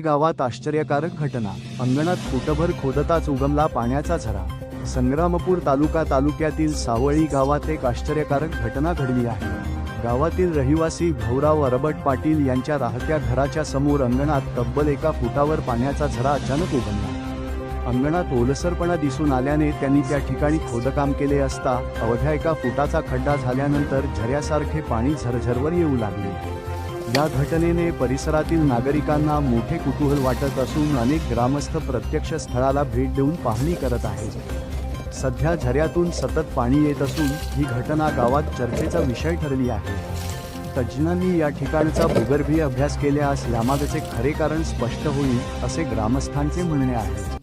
गावात आश्चर्यकारक घटना. अंगणात फुटभर खोदताच उगमला पाण्याचा झरा. संग्रामपूर तालुका तालुक्यातील सावळी गावात एक आश्चर्यकारक घटना घडली आहे. गावातील रहिवासी भाऊराव अरबट पाटील यांच्या राहत्या घराच्या समोर अंगणात तब्बल एका फुटावर पाण्याचा झरा अचानक उगमला. अंगणात ओलसरपणा दिसून आल्याने त्यांनी त्या ठिकाणी खोदकाम केले असता अवघ्या एका फुटाचा खड्डा झाल्यानंतर झऱ्यासारखे पाणी झरझरवर येऊ लागले. या घटनेने परिसरातील नागरिकांना मोठे कुतूहल वाटत असून अनेक ग्रामस्थ प्रत्यक्ष स्थळाला भेट देऊन पाहणी करत आहेत. सध्या झऱ्यातून सतत पाणी येत असून ही घटना गावात चर्चेचा विषय ठरली आहे. तज्ज्ञांनी या ठिकाणचा भूगर्भीय अभ्यास केल्यास यामागचे खरे कारण स्पष्ट होईल असे ग्रामस्थांचे म्हणणे आहे.